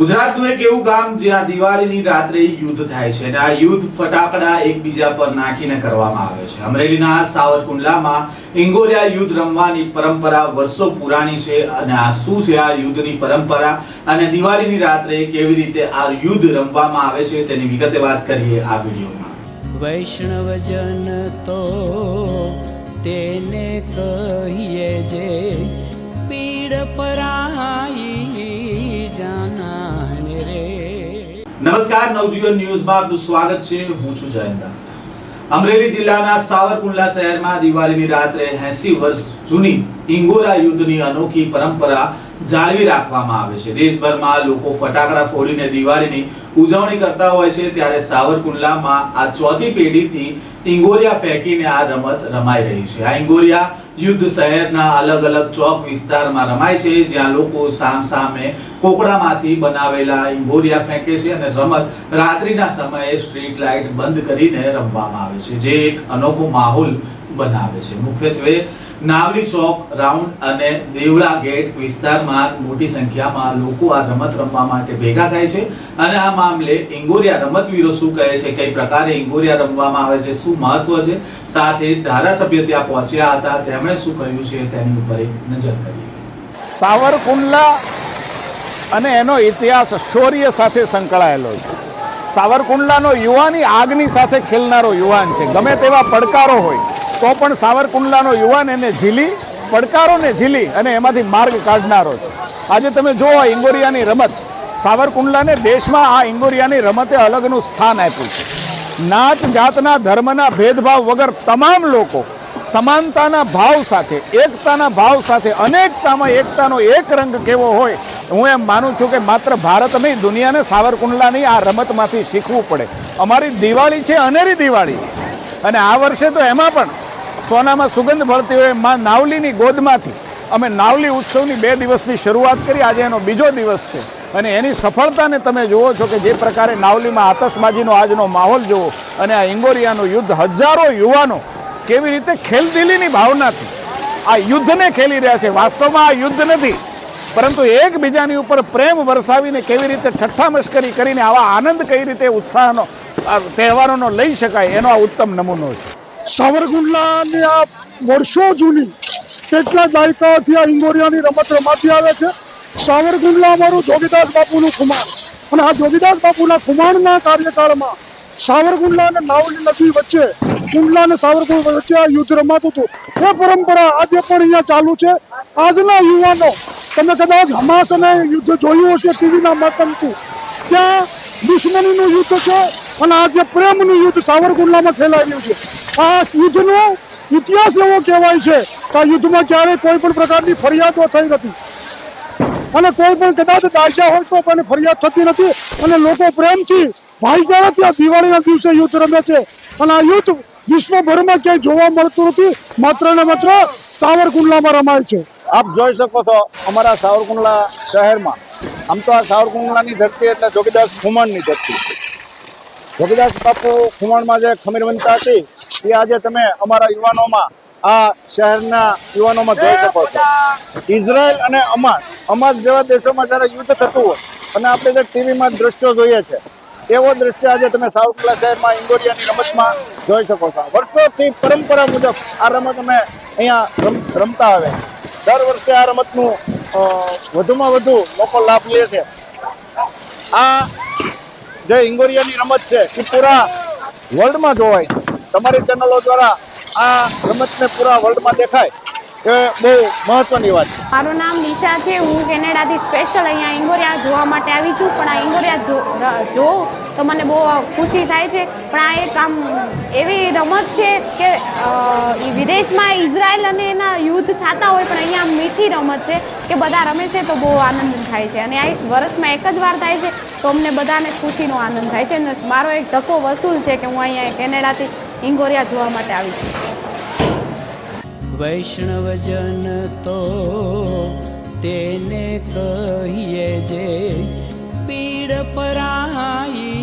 ગુજરાતનું એક એવું ગામ જ્યાં દિવાળીની રાત્રે યુદ્ધ થાય છે અને આ યુદ્ધ ફટાકડા એકબીજા પર નાખીને કરવામાં આવે છે. અમરેલીના સાવરકુંડલામાં ઇંગોરિયા યુદ્ધ રમવાની પરંપરા વર્ષો પુરાણી છે અને આ શું છે આ યુદ્ધની પરંપરા અને દિવાળીની રાત્રે કેવી રીતે આ યુદ્ધ રમવામાં આવે છે તેની વિગતે વાત કરીએ આ વિડીયોમાં. વૈષ્ણવજન તો તેને કહીએ જે પીડ પરાઈ નમસ્કાર, નવજીવન ન્યૂઝમાં આપનું સ્વાગત છે. હું છું જયંત અમરેલી જિલ્લાના સાવરકુંડલા શહેરમાં દિવાળીની રાત્રે 80 વર્ષ જૂની ઇંગોરા યુદ્ધની અનોખી પરંપરા જાળવી રાખવામાં આવે છે. દેશભરમાં લોકો ફટાકડા ફોડીને દિવાળીની ઉજવણી કરતા હોય છે. ત્યારે સાવરકુંડલામાં આ ચોથી પેઢીથી ઇંગોરિયા ફેંકીને આ રમત રમાઈ રહી છે. આ ઇંગોરિયા યુદ્ધ શહેરના અલગ અલગ ચોક વિસ્તારમાં રમાય છે, જ્યાં લોકો સામ સામે કોકડામાંથી બનાવેલા ઇંગોરિયા ફેંકે છે અને રમત રાત્રિના સમયે સ્ટ્રીટ લાઇટ બંધ કરીને રમવામાં આવે છે. જે એક અનોખો માહોલ બનાવે છે. મુખ્યત્વે નાવલી ચોક, રાઉન્ડ અને દેવળા ગેટ વિસ્તારમાં મોટી સંખ્યામાં લોકો આ રમત રમવા માટે ભેગા થાય છે અને આ મામલે ઇંગોરિયા રમતવીરો શું કહે છે, કઈ પ્રકારે ઇંગોરિયા રમવામાં આવે છે, શું મહત્વ છે? સાથે ધારાસભ્ય ત્યાં પહોંચ્યા હતા. તેમણે શું કહ્યું છે તેની ઉપર એક નજર કરીએ. સાવરકુંડલા અને એનો ઇતિહાસ શૌર્ય સાથે સંકળાયેલો છે. સાવરકુંડલાનો યુવાની આગની સાથે ખેલનારો યુવાન છે. ગમે તેવા પડકારો હોય તો પણ સાવરકુંડલાનો યુવાન એને ઝીલી, પડકારોને ઝીલી અને એમાંથી માર્ગ કાઢનારો છે. આજે તમે જુઓ, આ ઇંગોરિયાની રમત. સાવરકુંડલાને દેશમાં આ ઇંગોરિયાની રમતે અલગનું સ્થાન આપ્યું છે. નાત જાતના ધર્મના ભેદભાવ વગર તમામ લોકો સમાનતાના ભાવ સાથે, એકતાના ભાવ સાથે, અનેકતામાં એકતાનો એક રંગ કેવો હોય, હું એમ માનું છું કે માત્ર ભારત નહીં, દુનિયાને સાવરકુંડલાની આ રમતમાંથી શીખવું પડે. અમારી દિવાળી છે, અનેરી દિવાળી. અને આ વર્ષે તો એમાં પણ સોનામાં સુગંધ ભળતી હોયમાં નાવલીની ગોદમાંથી. અમે નાવલી ઉત્સવની બે દિવસની શરૂઆત કરી, આજે એનો બીજો દિવસ છે. અને એની સફળતાને તમે જુઓ છો કે જે પ્રકારે નાવલીમાં આતશબાજીનો આજનો માહોલ જુઓ અને આ ઇંગોરિયાનું યુદ્ધ, હજારો યુવાનો કેવી રીતે ખેલદિલીની ભાવનાથી આ યુદ્ધને ખેલી રહ્યા છે. વાસ્તવમાં આ યુદ્ધ નથી, પરંતુ એકબીજાની ઉપર પ્રેમ વરસાવીને કેવી રીતે ઠઠ્ઠા મશ્કરી કરીને આવા આનંદ કઈ રીતે, ઉત્સાહનો તહેવારોનો લઈ શકાય એનો આ ઉત્તમ નમૂનો છે. સાવરકુંડલાની આ વર્ષો જૂની કેટલા દાયકાઓથી આ ઇંગોરિયાની રમત રમાતી આવે છે. સાવરકુંડલા અમારું જોગીદાસ બાપુનું ખુમાર અને આ જોગીદાસ બાપુના ખુમાણના કાર્યકાળમાં સાવરકુંડલા અને નાવલી નદી વચ્ચે કુંડલા અને સાવરકુંડલા વચ્ચે આ યુદ્ધ રમાતું હતું. એ પરંપરા આજે પણ અહીંયા ચાલુ છે. આજના યુવાનો, તમે કદાચ હમાસ અને યુદ્ધ જોયું હશે ટીવીના માધ્યમથી. ત્યાં દુશ્મનીનું યુદ્ધ છે અને આજે પ્રેમનું યુદ્ધ સાવરકુંડલામાં ખેલાઈ રહ્યું છે. આ યુદ્ધનો ઇતિહાસ એવો કહેવાય છે કે આ યુદ્ધમાં ક્યારેય કોઈ પણ પ્રકારની ફરિયાદો થઈ નથી. અને કોઈ પણ કદાચ દાજા હોય તો પણ ફરિયાદ થતી નથી. અને લોકો પ્રેમથી ભાઈચારાથી આ દિવાળીના દિવસે યુદ્ધ રમે છે. અને આ યુદ્ધ વિશ્વભરમાં ક્યાંય જોવા મળતું નથી. માત્ર ને માત્ર સાવરકુંડલામાં રમાય છે. આપ જોઈ શકો છો અમારા સાવરકુંડલા શહેરમાં. આમ તો આ સાવરકુંડલાની ધરતી એટલે જોગીદાસ ખુમણની ધરતી. જોગીદાસ બાપુ ખુમણમાં જે ખમીર બનતા હતી એ આજે તમે અમારા યુવાનોમાં આ શહેરના યુવાનોમાં જોઈ શકો છો. ઇઝરાયલ અને અમાસ અમાસ જેવા દેશોમાં જ્યારે યુદ્ધ થતું હોય અને આપણે જે ટીવીમાં દ્રશ્યો જોઈએ છે એવો દ્રશ્ય આજે તમે સાઉથલા શહેરમાં ઇન્ડોરિયાની રમતમાં જોઈ શકો છો. વર્ષોથી પરંપરા મુજબ આ રમત અમે અહીંયા રમતા આવે. દર વર્ષે આ રમતનું વધુમાં વધુ લોકો લાભ લે છે. આ જે ઇંગોરિયાની રમત છે એ પૂરા વર્લ્ડમાં જોવાય છે. તમારી ચેનલો દ્વારા આ રમતને પૂરા વર્લ્ડમાં દેખાય એ બહુ મહત્વની વાત છે. મારું નામ નિશા છે, હું કેનેડાથી સ્પેશિયલ અહીંયા ઇંગોરિયા જોવા માટે આવી છું. પણ આ ઇંગોરિયા જોઉં તો મને બહુ ખુશી થાય છે. પણ આ એક આમ એવી રમત છે કે વિદેશમાં ઇઝરાયલ અને એના યુદ્ધ થતા હોય, પણ અહીંયા મીઠી રમત છે કે બધા રમે છે તો બહુ આનંદ થાય છે. અને આ એક વર્ષમાં એક જ વાર થાય છે તો અમને બધાને ખુશીનો આનંદ થાય છે. અને મારો એક ધક્કો વસૂલ છે કે હું અહીંયા કેનેડાથી ઇંગોરિયા જોવા માટે આવી છું. વૈષ્ણવજન તો તેને કહીએ જે પીડ પરાઈ